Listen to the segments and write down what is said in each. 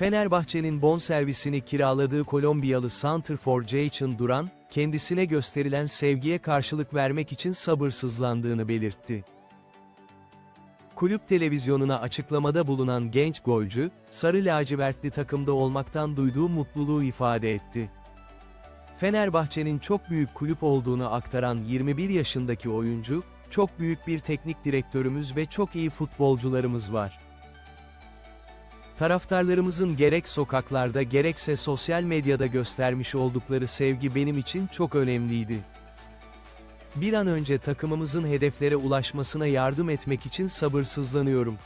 Fenerbahçe'nin bonservisini kiraladığı Kolombiyalı santrfor Jayson Duran, kendisine gösterilen sevgiye karşılık vermek için sabırsızlandığını belirtti. Kulüp televizyonuna açıklamada bulunan genç golcü, sarı lacivertli takımda olmaktan duyduğu mutluluğu ifade etti. Fenerbahçe'nin çok büyük kulüp olduğunu aktaran 21 yaşındaki oyuncu, çok büyük bir teknik direktörümüz ve çok iyi futbolcularımız var. Taraftarlarımızın gerek sokaklarda gerekse sosyal medyada göstermiş oldukları sevgi benim için çok önemliydi. Bir an önce takımımızın hedeflere ulaşmasına yardım etmek için sabırsızlanıyorum.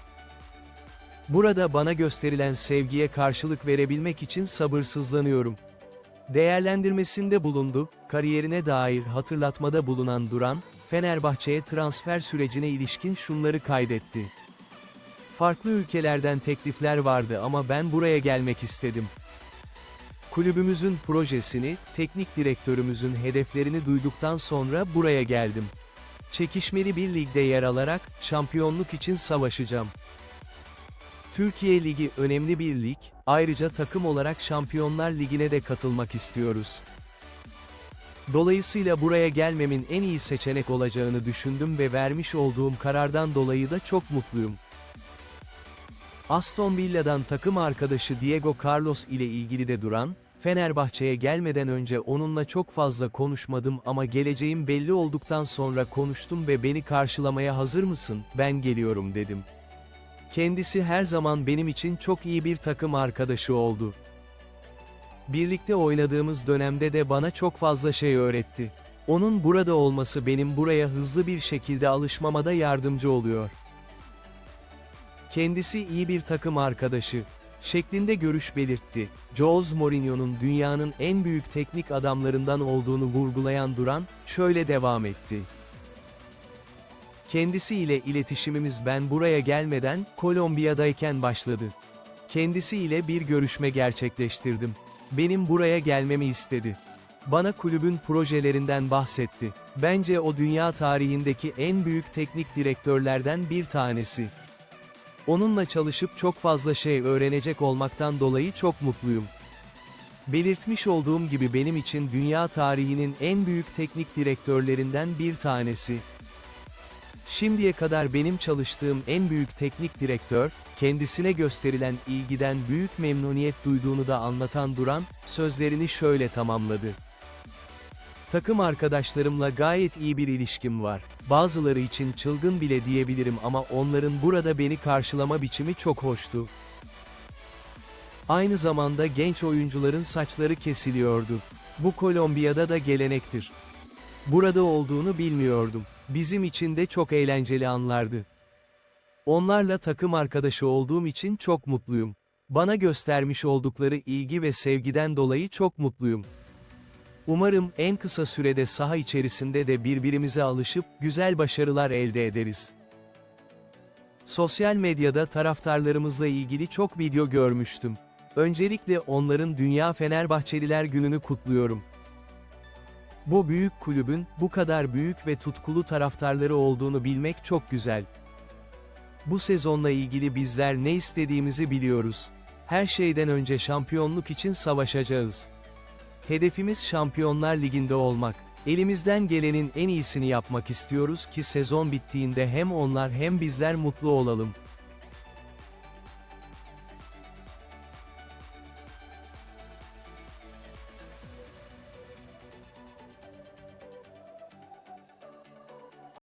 Burada bana gösterilen sevgiye karşılık verebilmek için sabırsızlanıyorum. Değerlendirmesinde bulundu, kariyerine dair hatırlatmada bulunan Duran, Fenerbahçe'ye transfer sürecine ilişkin şunları kaydetti. Farklı ülkelerden teklifler vardı ama ben buraya gelmek istedim. Kulübümüzün projesini, teknik direktörümüzün hedeflerini duyduktan sonra buraya geldim. Çekişmeli bir ligde yer alarak, şampiyonluk için savaşacağım. Türkiye Ligi önemli bir lig, ayrıca takım olarak Şampiyonlar Ligi'ne de katılmak istiyoruz. Dolayısıyla buraya gelmemin en iyi seçenek olacağını düşündüm ve vermiş olduğum karardan dolayı da çok mutluyum. Aston Villa'dan takım arkadaşı Diego Carlos ile ilgili de duran, Fenerbahçe'ye gelmeden önce onunla çok fazla konuşmadım ama geleceğim belli olduktan sonra konuştum ve beni karşılamaya hazır mısın, ben geliyorum dedim. Kendisi her zaman benim için çok iyi bir takım arkadaşı oldu. Birlikte oynadığımız dönemde de bana çok fazla şey öğretti. Onun burada olması benim buraya hızlı bir şekilde alışmama da yardımcı oluyor. Kendisi iyi bir takım arkadaşı, şeklinde görüş belirtti. Jose Mourinho'nun dünyanın en büyük teknik adamlarından olduğunu vurgulayan Duran, şöyle devam etti. Kendisi ile iletişimimiz ben buraya gelmeden, Kolombiya'dayken başladı. Kendisi ile bir görüşme gerçekleştirdim. Benim buraya gelmemi istedi. Bana kulübün projelerinden bahsetti. Bence o dünya tarihindeki en büyük teknik direktörlerden bir tanesi. Onunla çalışıp çok fazla şey öğrenecek olmaktan dolayı çok mutluyum. Belirtmiş olduğum gibi benim için dünya tarihinin en büyük teknik direktörlerinden bir tanesi. Şimdiye kadar benim çalıştığım en büyük teknik direktör, kendisine gösterilen ilgiden büyük memnuniyet duyduğunu da anlatan Duran, sözlerini şöyle tamamladı. Takım arkadaşlarımla gayet iyi bir ilişkim var. Bazıları için çılgın bile diyebilirim ama onların burada beni karşılama biçimi çok hoştu. Aynı zamanda genç oyuncuların saçları kesiliyordu. Bu Kolombiya'da da gelenektir. Burada olduğunu bilmiyordum. Bizim için de çok eğlenceli anlardı. Onlarla takım arkadaşı olduğum için çok mutluyum. Bana göstermiş oldukları ilgi ve sevgiden dolayı çok mutluyum. Umarım en kısa sürede saha içerisinde de birbirimize alışıp güzel başarılar elde ederiz. Sosyal medyada taraftarlarımızla ilgili çok video görmüştüm. Öncelikle onların Dünya Fenerbahçeliler Günü'nü kutluyorum. Bu büyük kulübün bu kadar büyük ve tutkulu taraftarları olduğunu bilmek çok güzel. Bu sezonla ilgili bizler ne istediğimizi biliyoruz. Her şeyden önce şampiyonluk için savaşacağız. Hedefimiz Şampiyonlar Ligi'nde olmak. Elimizden gelenin en iyisini yapmak istiyoruz ki sezon bittiğinde hem onlar hem bizler mutlu olalım.